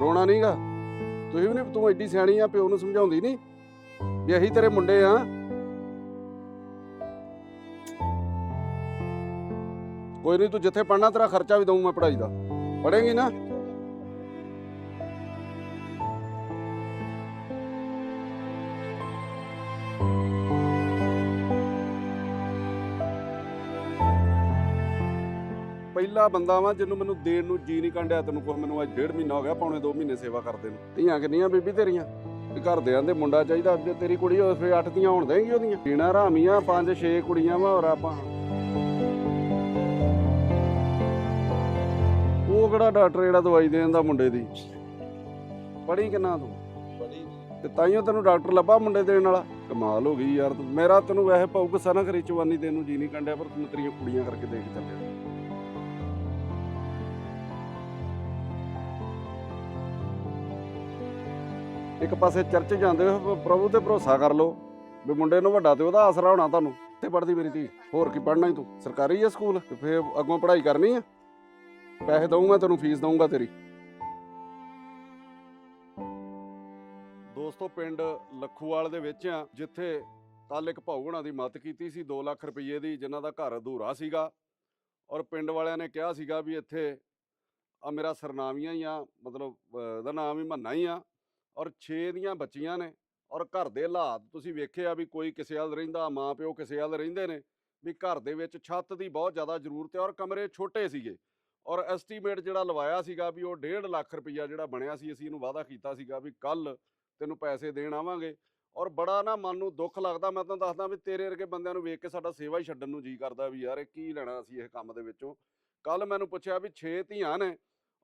ਰੋਣਾ ਨਹੀਂਗਾ। ਤੁਸੀਂ ਵੀ ਨਹੀਂ ਤੂੰ ਐਡੀ ਸਿਆਣੀ ਆ, ਪਿਓ ਨੂੰ ਸਮਝਾਉਂਦੀ ਨਹੀਂ ਵੀ ਅਸੀਂ ਤੇਰੇ ਮੁੰਡੇ ਆ। ਕੋਈ ਨਹੀਂ ਤੂੰ ਜਿੱਥੇ ਪੜਨਾ ਤੇਰਾ ਖਰਚਾ ਵੀ ਦਊਂ ਮੈਂ ਪੜ੍ਹਾਈ ਦਾ। ਪੜੇਂਗੀ ਨਾ? ਪਹਿਲਾ ਬੰਦਾ ਵਾਂ ਜਿਹਨੂੰ ਮੈਨੂੰ ਦੇਣ ਨੂੰ ਜੀ ਨਹੀਂ ਕੰਡਿਆ ਤੈਨੂੰ ਕੁਛ ਮੈਨੂੰ ਅੱਜ ਡੇਢ ਮਹੀਨਾ ਹੋ ਗਿਆ ਪੌਣੇ 2 ਮਹੀਨੇ ਸੇਵਾ ਕਰਦੇ ਨੂੰ। ਧੀਆਂ ਕਿੰਨੀਆਂ ਬੀਬੀ ਤੇਰੀਆਂ? ਵੀ ਘਰਦਿਆਂ ਦੇ ਮੁੰਡਾ ਚਾਹੀਦਾ ਜੇ ਤੇਰੀ ਕੁੜੀ ਹੋਵੇ ਫੇ ਅੱਠ ਧੀਆਂ ਹੋਣ ਦੇਂਗੀ ਉਹਦੀਆਂ। ਜੀਣਾ ਹਰਾਮੀਆਂ ਪੰਜ ਛੇ ਕੁੜੀਆਂ ਵਾ ਹੋਰ ਆਪਾਂ। ਉਹ ਕਿਹੜਾ ਡਾਕਟਰ ਜਿਹੜਾ ਦਵਾਈ ਦੇਣ ਦਾ ਮੁੰਡੇ ਦੀ? ਪੜ੍ਹੀ ਕਿੰਨਾ ਤੂੰ? ਤੇ ਤਾਈਓ ਤੈਨੂੰ ਡਾਕਟਰ ਲੱਭਾ ਮੁੰਡੇ ਦੇਣ ਵਾਲਾ? ਕਮਾਲ ਹੋ ਗਈ ਯਾਰ ਤੂੰ। ਮੇਰਾ ਤੈਨੂੰ ਵੈਸੇ ਪਾਉ ਗੁੱਸਾ ਨਾ ਕਰੀ ਚਵਾਨੀ ਤੈਨੂੰ ਜੀ ਨਹੀਂ ਕੰਡਿਆ ਪਰ ਤੂੰ ਤੇਰੀਆਂ ਕੁੜੀਆਂ ਕਰਕੇ ਦੇਖ ਚੱਲਿਆ। ਇੱਕ ਪਾਸੇ ਚਰਚ ਜਾਂਦੇ ਹੋ ਪ੍ਰਭੂ ਤੇ ਭਰੋਸਾ ਕਰ ਲਓ ਵੀ ਮੁੰਡੇ ਨੂੰ ਵੱਡਾ ਤੇ ਉਹਦਾ ਆਸਰਾ ਹੋਣਾ ਤੁਹਾਨੂੰ। ਤੇ ਪੜਦੀ ਮੇਰੀ ਧੀ, ਹੋਰ ਕੀ ਪੜਨਾ ਹੀ ਤੂੰ? ਸਰਕਾਰੀ ਹੈ ਸਕੂਲ? ਤੇ ਫੇਰ ਅੱਗੋਂ ਪੜ੍ਹਾਈ ਕਰਨੀ ਆ? ਪੈਸੇ ਦਊਂਗਾ ਤੈਨੂੰ, ਫੀਸ ਦਊਂਗਾ ਤੇਰੀ। ਦੋਸਤੋ, ਪਿੰਡ ਲੱਖੂਵਾਲ ਦੇ ਵਿੱਚ ਆ, ਜਿੱਥੇ ਕੱਲ ਇੱਕ ਭਾਊ ਹੁਣਾਂ ਦੀ ਮਦਦ ਕੀਤੀ ਸੀ 2 ਲੱਖ ਰੁਪਏ ਦੀ, ਜਿਨ੍ਹਾਂ ਦਾ ਘਰ ਅਧੂਰਾ ਸੀਗਾ। ਔਰ ਪਿੰਡ ਵਾਲਿਆਂ ਨੇ ਕਿਹਾ ਸੀਗਾ ਵੀ ਇੱਥੇ ਆ ਮੇਰਾ ਸਰਨਾਮੀਆਂ ਹੀ ਆ, ਮਤਲਬ ਇਹਦਾ ਨਾਮ ਹੀ ਮੰਨਾ ਹੀ ਆ। ਔਰ 6 ਦੀਆਂ ਬੱਚੀਆਂ ਨੇ ਔਰ ਘਰ ਦੇ ਹਾਲਾਤ, ਤੁਸੀਂ ਵੇਖਿਆ ਵੀ ਕੋਈ ਕਿਸੇ ਹਾਲ ਰਹਿੰਦਾ ਮਾਂ ਪਿਓ ਕਿਸੇ ਹਾਲ ਰਹਿੰਦੇ ਨੇ, ਵੀ ਘਰ ਦੇ ਵਿੱਚ ਛੱਤ ਦੀ ਬਹੁਤ ਜ਼ਿਆਦਾ ਜ਼ਰੂਰਤ ਹੈ ਔਰ ਕਮਰੇ ਛੋਟੇ ਸੀਗੇ ਔਰ ਐਸਟੀਮੇਟ ਜਿਹੜਾ ਲਵਾਇਆ ਸੀਗਾ ਵੀ ਉਹ 1.5 ਲੱਖ ਰੁਪਈਆ ਜਿਹੜਾ ਬਣਿਆ ਸੀ, ਅਸੀਂ ਇਹਨੂੰ ਵਾਅਦਾ ਕੀਤਾ ਸੀਗਾ ਵੀ ਕੱਲ ਤੈਨੂੰ ਪੈਸੇ ਦੇਣ ਆਵਾਂਗੇ ਔਰ ਬੜਾ ਨਾ ਮਨ ਨੂੰ ਦੁੱਖ ਲੱਗਦਾ, ਮੈਂ ਤੁਹਾਨੂੰ ਦੱਸਦਾ ਵੀ ਤੇਰੇ ਵਰਗੇ ਬੰਦਿਆਂ ਨੂੰ ਵੇਖ ਕੇ ਸਾਡਾ ਸੇਵਾ ਹੀ ਛੱਡਣ ਨੂੰ ਜੀ ਕਰਦਾ ਵੀ ਯਾਰ ਇਹ ਕੀ ਲੈਣਾ ਅਸੀਂ ਇਹ ਕੰਮ ਦੇ ਵਿੱਚੋਂ। ਕੱਲ ਮੈਨੂੰ ਪੁੱਛਿਆ ਵੀ 6 ਧੀਆਂ ਨੇ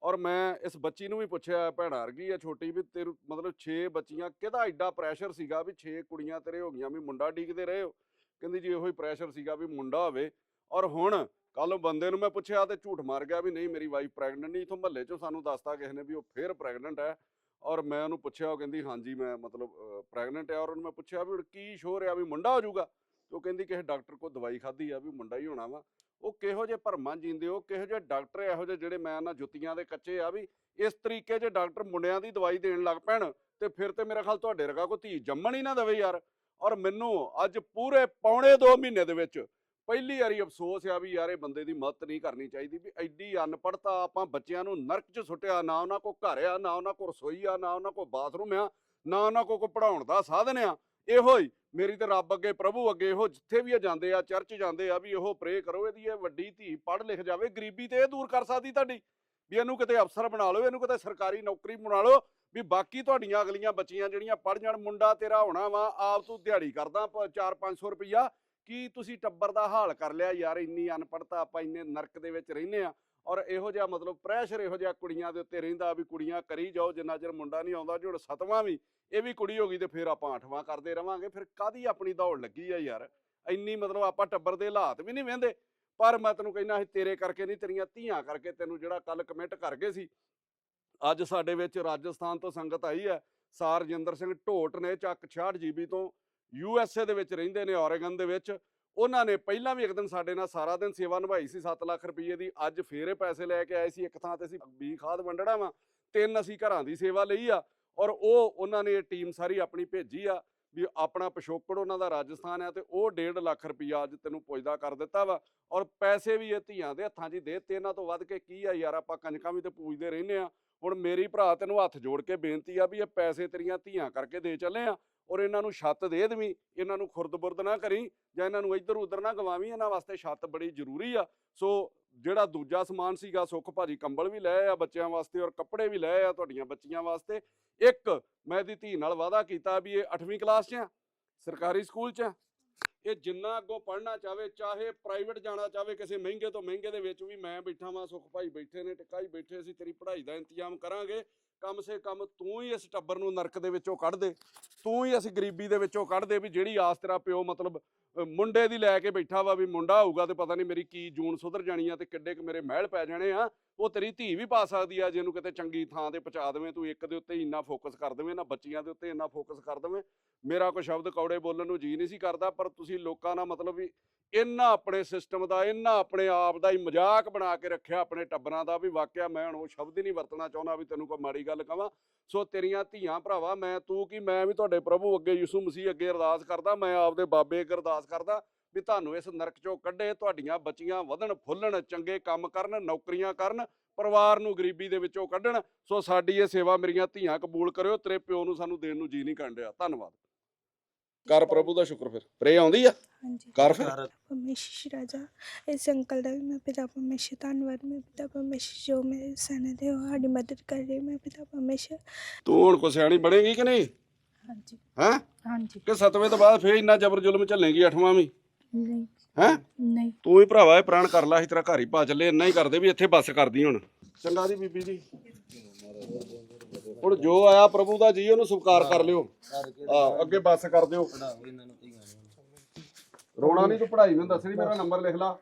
ਔਰ ਮੈਂ ਇਸ ਬੱਚੀ ਨੂੰ ਵੀ ਪੁੱਛਿਆ, ਭੈਣਾ ਵਰਗੀ ਆ ਛੋਟੀ ਵੀ, ਤੇਰੇ ਮਤਲਬ 6 ਬੱਚੀਆਂ, ਕਿਹਦਾ ਐਡਾ ਪ੍ਰੈਸ਼ਰ ਸੀਗਾ ਵੀ 6 ਕੁੜੀਆਂ ਤੇਰੇ ਹੋ ਗਈਆਂ ਵੀ ਮੁੰਡਾ ਡੀਕਦੇ ਰਹੇ ਹੋ? ਕਹਿੰਦੀ, ਜੀ ਇਹੋ ਹੀ ਪ੍ਰੈਸ਼ਰ ਸੀਗਾ ਵੀ ਮੁੰਡਾ ਹੋਵੇ। ਔਰ ਹੁਣ ਕੱਲ ਬੰਦੇ ਨੂੰ ਮੈਂ ਪੁੱਛਿਆ ਤੇ ਝੂਠ ਮਾਰ ਗਿਆ ਵੀ, ਨਹੀਂ, ਮੇਰੀ ਵਾਈਫ ਪ੍ਰੈਗਨੈਂਟ ਨਹੀਂ, ਇਥੋਂ ਮਹੱਲੇ ਚੋਂ ਸਾਨੂੰ ਦੱਸਤਾ ਕਿਸੇ ਨੇ ਵੀ ਉਹ ਫੇਰ ਪ੍ਰੈਗਨੈਂਟ ਹੈ। ਔਰ ਮੈਂ ਉਹਨੂੰ ਪੁੱਛਿਆ, ਉਹ ਕਹਿੰਦੀ, ਹਾਂਜੀ, ਮੈਂ ਮਤਲਬ ਪ੍ਰੈਗਨੈਂਟ ਹੈ। ਔਰ ਉਹਨੂੰ ਮੈਂ ਪੁੱਛਿਆ ਵੀ ਹੁਣ ਕੀ ਸ਼ੋਰ ਆ ਵੀ ਮੁੰਡਾ ਹੋ ਜਾਊਗਾ ਉਹ ਕਹਿੰਦੀ, ਕਿਸੇ ਡਾਕਟਰ ਕੋਲ ਦਵਾਈ ਖਾਧੀ ਆ ਵੀ ਮੁੰਡਾ ਹੀ ਹੋਣਾ ਵਾ। ਉਹ ਕਿਹੋ ਜਿਹੇ ਭਰਮਾਂ ਜੀਂਦੇ ਹੋ, ਕਿਹੋ ਜਿਹੇ ਡਾਕਟਰ ਇਹੋ ਜਿਹੇ ਜਿਹੜੇ ਮੈਂ ਨਾ ਜੁੱਤੀਆਂ ਦੇ ਕੱਚੇ ਆ ਵੀ ਇਸ ਤਰੀਕੇ ਜੇ ਡਾਕਟਰ ਮੁੰਡਿਆਂ ਦੀ ਦਵਾਈ ਦੇਣ ਲੱਗ ਪੈਣ ਤੇ ਫਿਰ ਤੇ ਮੇਰਾ ਖਿਆਲ ਤੁਹਾਡੇ ਰਗਾ ਕੋਈ ਧੀ ਜੰਮਣ ਹੀ ਨਾ ਦੇਵੇ ਯਾਰ। ਔਰ ਮੈਨੂੰ ਅੱਜ ਪੂਰੇ ਪੌਣੇ 2 ਮਹੀਨੇ ਦੇ ਵਿੱਚ ਪਹਿਲੀ ਵਾਰੀ ਅਫਸੋਸ ਆ ਵੀ ਯਾਰ ਇਹ ਬੰਦੇ ਦੀ ਮਦਦ ਨਹੀਂ ਕਰਨੀ ਚਾਹੀਦੀ ਵੀ ਐਡੀ ਅਨਪੜਤਾ ਆਪਾਂ ਬੱਚਿਆਂ ਨੂੰ ਨਰਕ 'ਚ ਸੁੱਟਿਆ, ਨਾ ਉਹਨਾਂ ਕੋ ਘਰ ਆ, ਨਾ ਉਹਨਾਂ ਕੋ ਰਸੋਈ ਆ, ਨਾ ਉਹਨਾਂ ਕੋ ਬਾਥਰੂਮ ਆ, ਨਾ ਉਹਨਾਂ ਕੋ ਕੋਈ ਪੜਾਉਣ ਦਾ ਸਾਧਨ ਆ। ਇਹੋ ਹੀ, ਮੇਰੀ ਤੇ ਰੱਬ ਅੱਗੇ, ਪ੍ਰਭੂ ਅੱਗੇ ਇਹੋ ਜਿੱਥੇ ਵੀ ਇਹ ਜਾਂਦੇ ਆ, ਚਰਚ ਜਾਂਦੇ ਆ, ਵੀ ਇਹੋ ਪ੍ਰੇ ਕਰੋ, ਇਹਦੀ ਇਹ ਵੱਡੀ ਧੀ ਪੜ੍ਹ ਲਿਖ ਜਾਵੇ, ਗਰੀਬੀ ਤੇ ਇਹ ਦੂਰ ਕਰ ਸਕਦੀ ਤੁਹਾਡੀ, ਵੀ ਇਹਨੂੰ ਕਿਤੇ ਅਫਸਰ ਬਣਾ ਲਓ, ਇਹਨੂੰ ਕਿਤੇ ਸਰਕਾਰੀ ਨੌਕਰੀ ਬਣਾ ਲਓ, ਵੀ ਬਾਕੀ ਤੁਹਾਡੀਆਂ ਅਗਲੀਆਂ ਬੱਚੀਆਂ ਜਿਹੜੀਆਂ ਪੜ੍ਹ ਜਾਣ, ਮੁੰਡਾ ਤੇਰਾ ਹੋਣਾ ਵਾ, ਆਪ ਤੂੰ ਦਿਹਾੜੀ ਕਰਦਾ 4-500 ਰੁਪਈਆ, ਕੀ ਤੁਸੀਂ ਟੱਬਰ ਦਾ ਹਾਲ ਕਰ ਲਿਆ, ਯਾਰ ਇੰਨੀ ਅਨਪੜਤਾ ਆਪਾਂ ਇੰਨੇ ਨਰਕ ਦੇ ਵਿੱਚ ਰਹਿੰਦੇ ਆ ਔਰ ਇਹੋ ਜਿਹਾ ਮਤਲਬ ਪ੍ਰੈਸ਼ਰ ਇਹੋ ਜਿਹਾ ਕੁੜੀਆਂ ਦੇ ਉੱਤੇ ਰਹਿੰਦਾ ਵੀ ਕੁੜੀਆਂ ਕਰੀ ਜਾਓ, ਜਿੰਨਾ ਚਿਰ ਮੁੰਡਾ ਨਹੀਂ ਆਉਂਦਾ ਜੁੜ ਸਤਵਾਂ ਵੀ, ਇਹ ਵੀ ਕੁੜੀ ਹੋ ਗਈ ਤੇ ਫਿਰ ਆਪਾਂ ਅੱਠਵਾਂ ਕਰਦੇ ਰਵਾਂਗੇ। ਫਿਰ ਕਾਦੀ ਆਪਣੀ ਦੌੜ ਲੱਗੀ ਆ ਯਾਰ? ਇੰਨੀ ਮਤਲਬ ਆਪਾਂ ਟੱਬਰ ਦੇ ਹਾਲਾਤ ਵੀ ਨਹੀਂ ਵਹਿੰਦੇ। ਪਰ ਮੈਂ ਤੈਨੂੰ ਕਹਿੰਦਾ ਸੀ ਤੇਰੇ ਕਰਕੇ ਨਹੀਂ, ਤੇਰੀਆਂ ਧੀਆਂ ਕਰਕੇ ਤੈਨੂੰ ਜਿਹੜਾ ਕੱਲ ਕਮੈਂਟ ਕਰ ਗਏ ਸੀ। ਅੱਜ ਸਾਡੇ ਵਿੱਚ ਰਾਜਸਥਾਨ ਤੋਂ ਸੰਗਤ ਆਈ ਹੈ, ਸਾਰਜਿੰਦਰ ਸਿੰਘ ਢੋਟ ਨੇ ਚੱਕ 66 ਜੀਬੀ ਤੋਂ ਯੂ ਐਸ ਏ ਦੇ ਵਿੱਚ ਰਹਿੰਦੇ ਨੇ, ਔਰੇਗਨ ਦੇ ਵਿੱਚ। ਉਹਨਾਂ ਨੇ ਪਹਿਲਾਂ ਵੀ ਇੱਕ ਦਿਨ ਸਾਡੇ ਨਾਲ ਸਾਰਾ ਦਿਨ ਸੇਵਾ ਨਿਭਾਈ ਸੀ 7 ਲੱਖ ਰੁਪਏ ਦੀ। ਅੱਜ ਫੇਰ ਇਹ ਪੈਸੇ ਲੈ ਕੇ ਆਏ ਸੀ। ਇੱਕ ਥਾਂ ਤੇ ਅਸੀਂ ਬੀ ਖਾਦ ਵੰਡਣਾ ਵਾ। ਤਿੰਨ ਅਸੀਂ ਘਰਾਂ ਦੀ ਸੇਵਾ ਲਈ ਆ। ਔਰ ਉਹ ਉਹਨਾਂ ਨੇ ਟੀਮ ਸਾਰੀ ਆਪਣੀ ਭੇਜੀ ਆ ਵੀ ਆਪਣਾ ਪਿਛੋਕੜ ਉਹਨਾਂ ਦਾ ਰਾਜਸਥਾਨ ਆ ਤੇ ਉਹ 1.5 ਲੱਖ ਰੁਪਈਆ ਅੱਜ ਤੈਨੂੰ ਪੁੱਜਦਾ ਕਰ ਦਿੱਤਾ ਵਾ। ਔਰ ਪੈਸੇ ਵੀ ਇਹ ਧੀਆਂ ਦੇ ਹੱਥਾਂ 'ਚ ਹੀ ਦੇ ਤੇ ਇਹਨਾਂ ਤੋਂ ਵੱਧ ਕੇ ਕੀ ਆ ਯਾਰ, ਆਪਾਂ ਕੰਜਕਾਂ ਵੀ ਤੇ ਪੂਜਦੇ ਰਹਿੰਦੇ ਆ। ਹੁਣ ਮੇਰੀ ਭਰਾ ਤੈਨੂੰ ਹੱਥ ਜੋੜ ਕੇ ਬੇਨਤੀ ਆ ਵੀ ਇਹ ਪੈਸੇ ਤੇਰੀਆਂ ਧੀਆਂ ਕਰਕੇ ਦੇ ਚੱਲੇ ਆ। ਔਰ ਇਹਨਾਂ ਨੂੰ ਛੱਤ ਦੇ ਦੇਵੀਂ, ਇਹਨਾਂ ਨੂੰ ਖੁਰਦ-ਬੁਰਦ ਨਾ ਕਰੀ ਜਾਂ ਇਹਨਾਂ ਨੂੰ ਇੱਧਰ ਉੱਧਰ ਨਾ ਗਵਾਵੀਂ, ਇਹਨਾਂ ਵਾਸਤੇ ਛੱਤ ਬੜੀ ਜ਼ਰੂਰੀ ਆ। ਸੋ ਜਿਹੜਾ ਦੂਜਾ ਸਮਾਨ ਸੀਗਾ, ਸੁੱਖ ਭਾਜੀ ਕੰਬਲ ਵੀ ਲੈ ਆ ਬੱਚਿਆਂ ਵਾਸਤੇ ਔਰ ਕੱਪੜੇ ਵੀ ਲੈ ਆ ਤੁਹਾਡੀਆਂ ਬੱਚੀਆਂ ਵਾਸਤੇ। ਇੱਕ, ਮੈਂ ਇਹਦੀ ਧੀ ਨਾਲ ਵਾਅਦਾ ਕੀਤਾ ਵੀ ਇਹ 8ਵੀਂ ਕਲਾਸ 'ਚ ਆ, ਸਰਕਾਰੀ ਸਕੂਲ 'ਚ ਆ। ਇਹ ਜਿੰਨਾ ਅੱਗੋਂ ਪੜ੍ਹਨਾ ਚਾਹਵੇ, ਚਾਹੇ ਪ੍ਰਾਈਵੇਟ ਜਾਣਾ ਚਾਹਵੇ, ਕਿਸੇ ਮਹਿੰਗੇ ਤੋਂ ਮਹਿੰਗੇ ਦੇ ਵਿੱਚ ਵੀ ਮੈਂ ਬੈਠਾ ਵਾਂ, ਸੁੱਖ ਭਾਈ ਬੈਠੇ ਨੇ, ਟਿਕਾਈ ਬੈਠੇ, ਅਸੀਂ ਤੇਰੀ ਪੜ੍ਹਾਈ ਦਾ ਇੰਤਜ਼ਾਮ ਕਰਾਂਗੇ। ਕਮ ਸੇ ਕਮ ਤੂੰ ਹੀ ਇਸ ਟੱਬਰ ਨੂੰ ਨਰਕ ਦੇ ਵਿੱਚੋਂ ਕੱਢ ਦੇ, ਤੂੰ ਹੀ ਅਸੀਂ ਗਰੀਬੀ ਦੇ ਵਿੱਚੋਂ ਕੱਢ ਦੇ ਵੀ ਜਿਹੜੀ ਆਸ ਤੇਰਾ ਪਿਓ ਮਤਲਬ ਮੁੰਡੇ ਦੀ ਲੈ ਕੇ ਬੈਠਾ ਵਾ ਵੀ ਮੁੰਡਾ ਹੋਊਗਾ ਤੇ ਪਤਾ ਨਹੀਂ ਮੇਰੀ ਕੀ ਜੂਨ ਸੁਧਰ ਜਾਣੀ ਆ ਤੇ ਕਿੱਡੇ ਕੁ ਮੇਰੇ ਮਹਿਲ ਪੈ ਜਾਣੇ ਆ। ਉਹ ਤੇਰੀ ਧੀ ਵੀ ਪਾ ਸਕਦੀ ਆ ਜੇ ਇਹਨੂੰ ਕਿਤੇ ਚੰਗੀ ਥਾਂ ਤੇ ਪਹੁੰਚਾ ਦੇਵੇਂ, ਤੂੰ ਇੱਕ ਦੇ ਉੱਤੇ ਇੰਨਾ ਫੋਕਸ ਕਰ ਦੇਵੇਂ, ਨਾ ਬੱਚੀਆਂ ਦੇ ਉੱਤੇ ਇੰਨਾ ਫੋਕਸ ਕਰ ਦੇਵੇਂ। ਮੇਰਾ ਕੋਈ ਸ਼ਬਦ ਕੌੜੇ ਬੋਲਣ ਨੂੰ ਜੀ ਨਹੀਂ ਸੀ ਕਰਦਾ, ਪਰ ਤੁਸੀਂ ਲੋਕਾਂ ਨਾਲ ਮਤਲਬ ਵੀ ਇੰਨਾ ਆਪਣੇ ਸਿਸਟਮ ਦਾ, ਇੰਨਾ ਆਪਣੇ ਆਪ ਦਾ ਹੀ ਮਜ਼ਾਕ ਬਣਾ ਕੇ ਰੱਖਿਆ ਆਪਣੇ ਟੱਬਰਾਂ ਦਾ ਵੀ ਵਾਕਿਆ ਮੈਂ ਹੁਣ ਉਹ ਸ਼ਬਦ ਹੀ ਨਹੀਂ ਵਰਤਣਾ ਚਾਹੁੰਦਾ ਵੀ ਤੈਨੂੰ ਕੋਈ ਮਾੜੀ ਗੱਲ ਕਵਾਂ। ਸੋ ਤੇਰੀਆਂ ਧੀਆਂ ਭਰਾਵਾ, ਮੈਂ, ਤੂੰ ਕੀ, ਮੈਂ ਵੀ ਤੁਹਾਡੇ ਪ੍ਰਭੂ ਅੱਗੇ ਯਿਸੂ ਮਸੀਹ ਅੱਗੇ ਅਰਦਾਸ ਕਰਦਾ, ਮੈਂ ਆਪਦੇ ਬਾਬੇ ਅੱਗੇ ਅਰਦਾਸ ਕਰਦਾ ਵੀ ਤੁਹਾਨੂੰ ਇਸ ਨਰਕ ਚੋਂ ਕੱਢੇ, ਤੁਹਾਡੀਆਂ ਬੱਚੀਆਂ ਵਧਣ, ਫੁੱਲਣ, ਚੰਗੇ ਕੰਮ ਕਰਨ, ਨੌਕਰੀਆਂ ਕਰਨ, ਪਰਿਵਾਰ ਨੂੰ ਗਰੀਬੀ ਦੇ ਵਿੱਚੋਂ ਕੱਢਣ। ਸੋ ਸਾਡੀ ਇਹ ਸੇਵਾ ਮੇਰੀਆਂ ਧੀਆਂ ਕਬੂਲ ਕਰਿਓ, ਤੇਰੇ ਪਿਓ ਨੂੰ ਸਾਨੂੰ ਦੇਣ ਨੂੰ ਜੀ ਨਹੀਂ ਕਰਨ ਡਿਆ। ਧੰਨਵਾਦ। ਕਰ ਪ੍ਰਭੂ ਦਾ ਸ਼ੁਕਰ ਫਿਰ। ਪ੍ਰੇ ਆਉਂਦੀ ਆ? ਹਾਂਜੀ। ਕਰ ਫਿਰ। ਪਰਮੇਸ਼ਰ ਰਾਜਾ ਇਸ ਅੰਕਲ ਦਾ ਵੀ ਮੈਂ ਪਿਤਾ ਪਰਮੇਸ਼ਰ ਧੰਨਵਾਦ। ਮੈਂ ਪਿਤਾ ਪਰਮੇਸ਼ਰ ਜੋ ਮੇਰੇ ਸਨ ਦੇ ਉਹ ਸਾਡੀ ਮਦਦ ਕਰ ਰਹੇ। ਮੈਂ ਪਿਤਾ ਪਰਮੇਸ਼ਰ। ਤੂੰ ਹੁਣ ਕੋ ਸਿਆਣੀ ਬਣੇਗੀ ਕਿ ਨਹੀਂ? ਹਾਂਜੀ। ਹੈਂ? ਹਾਂਜੀ। ਕਿ ਸਤਵੇਂ ਤੋਂ ਬਾਅਦ ਫੇਰ ਇੰਨਾ ਜ਼ਬਰ ਜ਼ੁਲਮ ਚੱਲੇਗੀ ਅੱਠਵਾਂ ਵੀ? ਨਹੀਂ। ਹੈਂ? ਨਹੀਂ। ਤੂੰ ਹੀ ਭਰਾਵਾ ਇਹ ਪ੍ਰਾਣ ਕਰ ਲਾ ਇਸ ਤਰ੍ਹਾਂ ਘਰ ਹੀ ਪਾ ਚੱਲੇ। ਇੰਨਾ ਹੀ ਕਰਦੇ ਵੀ ਇੱਥੇ ਬੱਸ ਕਰਦੀ ਹੁਣ। ਚੰਗਾ ਜੀ ਬੀਬੀ ਜੀ। ਹੁਣ ਜੋ ਆਇਆ ਪ੍ਰਭੂ ਦਾ ਜੀ ਉਹਨੂੰ ਸਵੀਕਾਰ ਕਰ ਲਿਓ। ਆ ਅੱਗੇ ਬੱਸ ਕਰ ਦਿਓ। ਰੋਣਾ ਨਹੀਂ ਤੂੰ ਪੜ੍ਹਾਈ ਨੂੰ ਦੱਸਣੀ ਮੇਰਾ ਨੰਬਰ ਲਿਖ ਲਾ।